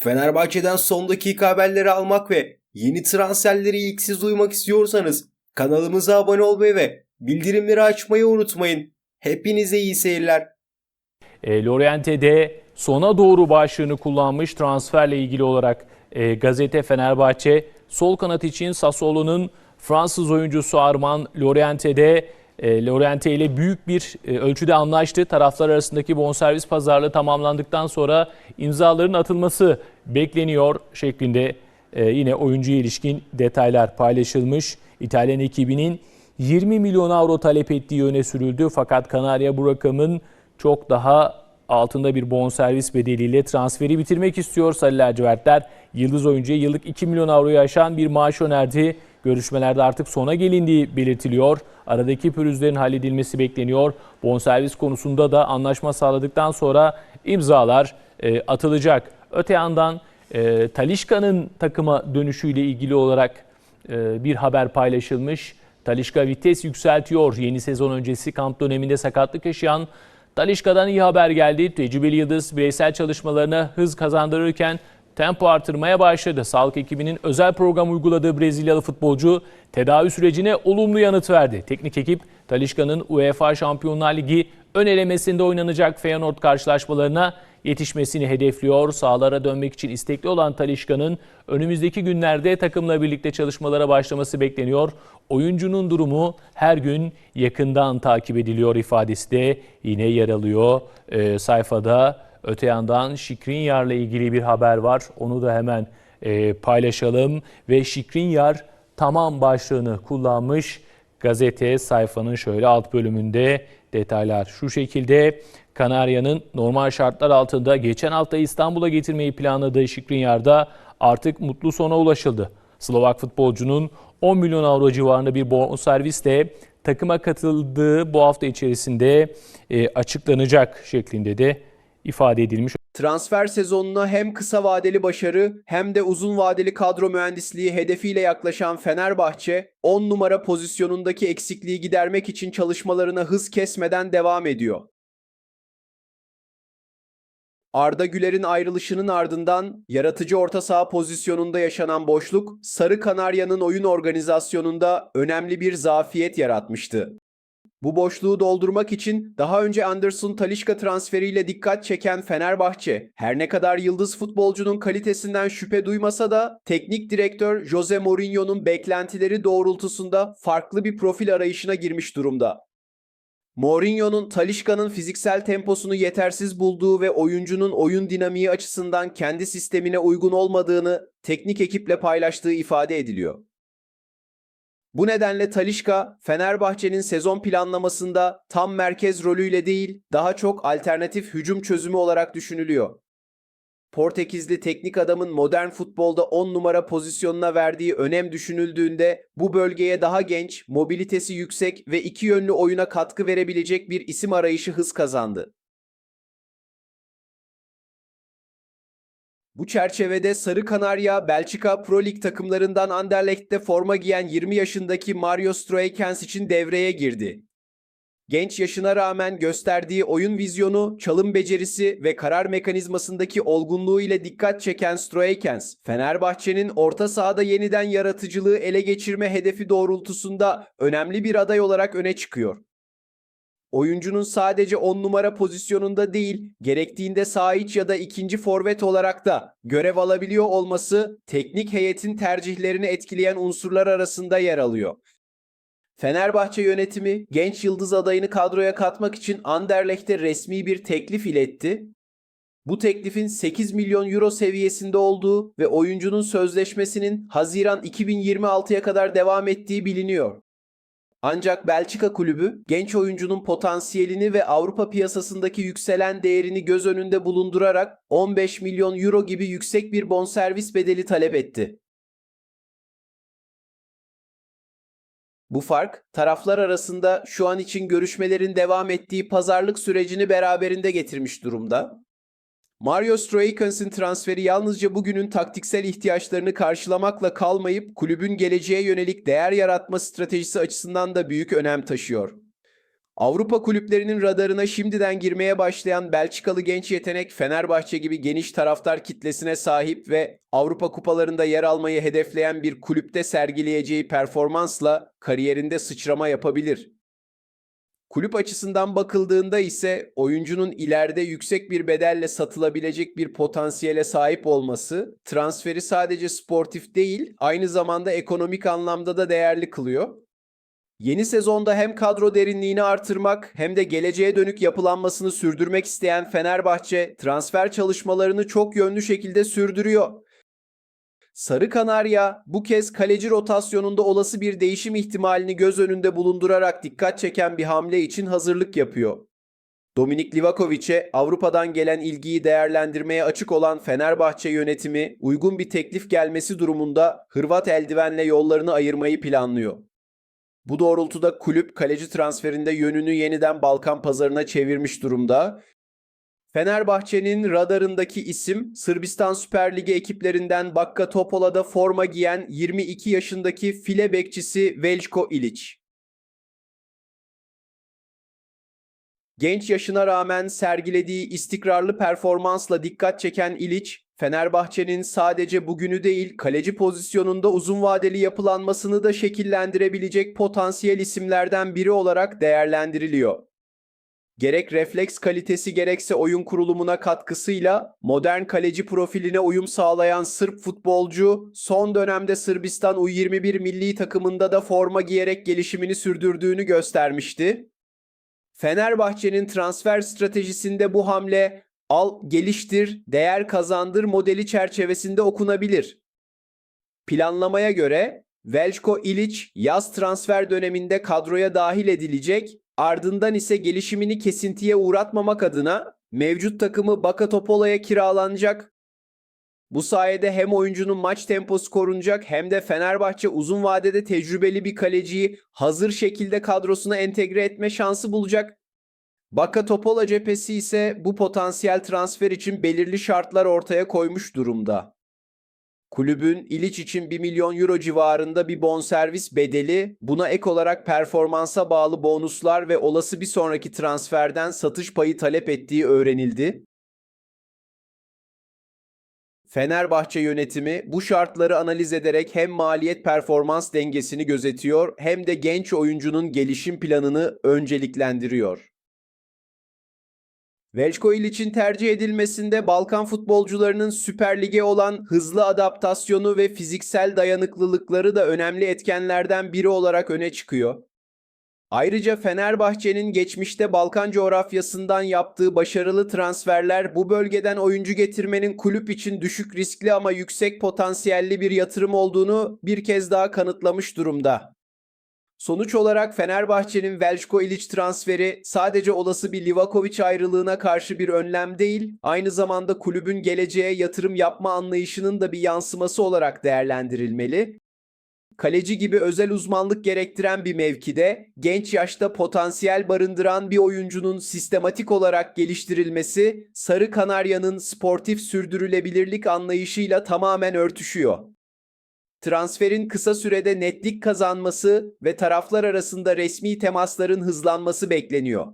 Fenerbahçe'den son dakika haberleri almak ve yeni transferleri ilk siz duymak istiyorsanız kanalımıza abone olmayı ve bildirimleri açmayı unutmayın. Hepinize iyi seyirler. E, Loriente'de sona doğru başlığını kullanmış transferle ilgili olarak e, gazete Fenerbahçe sol kanat için Sassuolo'nun Fransız oyuncusu Arman Loriente'de e, Loriente ile büyük bir e, ölçüde anlaştı. Taraflar arasındaki bonservis pazarlığı tamamlandıktan sonra imzaların atılması bekleniyor şeklinde e, yine oyuncuya ilişkin detaylar paylaşılmış. İtalyan ekibinin 20 milyon avro talep ettiği öne sürüldü fakat Kanarya bu rakamın çok daha altında bir bonservis bedeliyle transferi bitirmek istiyor Sarı lacivertler. Yıldız oyuncuya yıllık 2 milyon avroyu aşan bir maaş önerdi. Görüşmelerde artık sona gelindiği belirtiliyor. Aradaki pürüzlerin halledilmesi bekleniyor. Bonservis konusunda da anlaşma sağladıktan sonra imzalar e, atılacak. Öte yandan e, Talişka'nın takıma dönüşüyle ilgili olarak e, bir haber paylaşılmış. Talişka vites yükseltiyor. Yeni sezon öncesi kamp döneminde sakatlık yaşayan Talişka'dan iyi haber geldi. Tecrübeli Yıldız bireysel çalışmalarına hız kazandırırken tempo artırmaya başladı. Sağlık ekibinin özel program uyguladığı Brezilyalı futbolcu tedavi sürecine olumlu yanıt verdi. Teknik ekip Talişka'nın UEFA Şampiyonlar Ligi ön elemesinde oynanacak Feyenoord karşılaşmalarına yetişmesini hedefliyor. Sahalara dönmek için istekli olan Talişka'nın önümüzdeki günlerde takımla birlikte çalışmalara başlaması bekleniyor. Oyuncunun durumu her gün yakından takip ediliyor ifadesi de yine yer alıyor e, sayfada. Öte yandan Şikrinyar'la ilgili bir haber var. Onu da hemen e, paylaşalım. Ve Şikrinyar tamam başlığını kullanmış. Gazete sayfanın şöyle alt bölümünde detaylar şu şekilde. Kanarya'nın normal şartlar altında geçen hafta İstanbul'a getirmeyi planladığı Şikrinyar'da artık mutlu sona ulaşıldı. Slovak futbolcunun 10 milyon avro civarında bir bonservisle takıma katıldığı bu hafta içerisinde e, açıklanacak şeklinde de ifade edilmiş. Transfer sezonuna hem kısa vadeli başarı hem de uzun vadeli kadro mühendisliği hedefiyle yaklaşan Fenerbahçe 10 numara pozisyonundaki eksikliği gidermek için çalışmalarına hız kesmeden devam ediyor. Arda Güler'in ayrılışının ardından yaratıcı orta saha pozisyonunda yaşanan boşluk Sarı Kanarya'nın oyun organizasyonunda önemli bir zafiyet yaratmıştı. Bu boşluğu doldurmak için daha önce Anderson Talişka transferiyle dikkat çeken Fenerbahçe, her ne kadar yıldız futbolcunun kalitesinden şüphe duymasa da teknik direktör Jose Mourinho'nun beklentileri doğrultusunda farklı bir profil arayışına girmiş durumda. Mourinho'nun Talişka'nın fiziksel temposunu yetersiz bulduğu ve oyuncunun oyun dinamiği açısından kendi sistemine uygun olmadığını teknik ekiple paylaştığı ifade ediliyor. Bu nedenle Talişka, Fenerbahçe'nin sezon planlamasında tam merkez rolüyle değil, daha çok alternatif hücum çözümü olarak düşünülüyor. Portekizli teknik adamın modern futbolda 10 numara pozisyonuna verdiği önem düşünüldüğünde bu bölgeye daha genç, mobilitesi yüksek ve iki yönlü oyuna katkı verebilecek bir isim arayışı hız kazandı. Bu çerçevede Sarı Kanarya, Belçika Pro Lig takımlarından Anderlecht'te forma giyen 20 yaşındaki Mario Stroikens için devreye girdi. Genç yaşına rağmen gösterdiği oyun vizyonu, çalım becerisi ve karar mekanizmasındaki olgunluğu ile dikkat çeken Stroikens, Fenerbahçe'nin orta sahada yeniden yaratıcılığı ele geçirme hedefi doğrultusunda önemli bir aday olarak öne çıkıyor. Oyuncunun sadece 10 numara pozisyonunda değil, gerektiğinde sağ iç ya da ikinci forvet olarak da görev alabiliyor olması teknik heyetin tercihlerini etkileyen unsurlar arasında yer alıyor. Fenerbahçe yönetimi genç yıldız adayını kadroya katmak için Anderlecht'e resmi bir teklif iletti. Bu teklifin 8 milyon euro seviyesinde olduğu ve oyuncunun sözleşmesinin Haziran 2026'ya kadar devam ettiği biliniyor. Ancak Belçika kulübü genç oyuncunun potansiyelini ve Avrupa piyasasındaki yükselen değerini göz önünde bulundurarak 15 milyon euro gibi yüksek bir bonservis bedeli talep etti. Bu fark taraflar arasında şu an için görüşmelerin devam ettiği pazarlık sürecini beraberinde getirmiş durumda. Mario Stroikens'in transferi yalnızca bugünün taktiksel ihtiyaçlarını karşılamakla kalmayıp kulübün geleceğe yönelik değer yaratma stratejisi açısından da büyük önem taşıyor. Avrupa kulüplerinin radarına şimdiden girmeye başlayan Belçikalı genç yetenek Fenerbahçe gibi geniş taraftar kitlesine sahip ve Avrupa kupalarında yer almayı hedefleyen bir kulüpte sergileyeceği performansla kariyerinde sıçrama yapabilir. Kulüp açısından bakıldığında ise oyuncunun ileride yüksek bir bedelle satılabilecek bir potansiyele sahip olması transferi sadece sportif değil, aynı zamanda ekonomik anlamda da değerli kılıyor. Yeni sezonda hem kadro derinliğini artırmak hem de geleceğe dönük yapılanmasını sürdürmek isteyen Fenerbahçe transfer çalışmalarını çok yönlü şekilde sürdürüyor. Sarı Kanarya bu kez kaleci rotasyonunda olası bir değişim ihtimalini göz önünde bulundurarak dikkat çeken bir hamle için hazırlık yapıyor. Dominik Livakovic'e Avrupa'dan gelen ilgiyi değerlendirmeye açık olan Fenerbahçe yönetimi uygun bir teklif gelmesi durumunda Hırvat eldivenle yollarını ayırmayı planlıyor. Bu doğrultuda kulüp kaleci transferinde yönünü yeniden Balkan pazarına çevirmiş durumda. Fenerbahçe'nin radarındaki isim Sırbistan Süper Ligi ekiplerinden Bakka Topola'da forma giyen 22 yaşındaki file bekçisi Veljko İlić. Genç yaşına rağmen sergilediği istikrarlı performansla dikkat çeken İlić, Fenerbahçe'nin sadece bugünü değil kaleci pozisyonunda uzun vadeli yapılanmasını da şekillendirebilecek potansiyel isimlerden biri olarak değerlendiriliyor. Gerek refleks kalitesi gerekse oyun kurulumuna katkısıyla modern kaleci profiline uyum sağlayan Sırp futbolcu son dönemde Sırbistan U21 milli takımında da forma giyerek gelişimini sürdürdüğünü göstermişti. Fenerbahçe'nin transfer stratejisinde bu hamle al, geliştir, değer kazandır modeli çerçevesinde okunabilir. Planlamaya göre Veljko İlić yaz transfer döneminde kadroya dahil edilecek, ardından ise gelişimini kesintiye uğratmamak adına mevcut takımı Baka Topola'ya kiralanacak. Bu sayede hem oyuncunun maç temposu korunacak hem de Fenerbahçe uzun vadede tecrübeli bir kaleciyi hazır şekilde kadrosuna entegre etme şansı bulacak. Baka Topola cephesi ise bu potansiyel transfer için belirli şartlar ortaya koymuş durumda. Kulübün İliç için 1 milyon euro civarında bir bonservis bedeli, buna ek olarak performansa bağlı bonuslar ve olası bir sonraki transferden satış payı talep ettiği öğrenildi. Fenerbahçe yönetimi bu şartları analiz ederek hem maliyet performans dengesini gözetiyor hem de genç oyuncunun gelişim planını önceliklendiriyor. Veljko İliç'in tercih edilmesinde Balkan futbolcularının Süper Lig'e olan hızlı adaptasyonu ve fiziksel dayanıklılıkları da önemli etkenlerden biri olarak öne çıkıyor. Ayrıca Fenerbahçe'nin geçmişte Balkan coğrafyasından yaptığı başarılı transferler bu bölgeden oyuncu getirmenin kulüp için düşük riskli ama yüksek potansiyelli bir yatırım olduğunu bir kez daha kanıtlamış durumda. Sonuç olarak Fenerbahçe'nin Veljko İliç transferi sadece olası bir Livakovic ayrılığına karşı bir önlem değil, aynı zamanda kulübün geleceğe yatırım yapma anlayışının da bir yansıması olarak değerlendirilmeli. Kaleci gibi özel uzmanlık gerektiren bir mevkide genç yaşta potansiyel barındıran bir oyuncunun sistematik olarak geliştirilmesi Sarı Kanarya'nın sportif sürdürülebilirlik anlayışıyla tamamen örtüşüyor. Transferin kısa sürede netlik kazanması ve taraflar arasında resmi temasların hızlanması bekleniyor.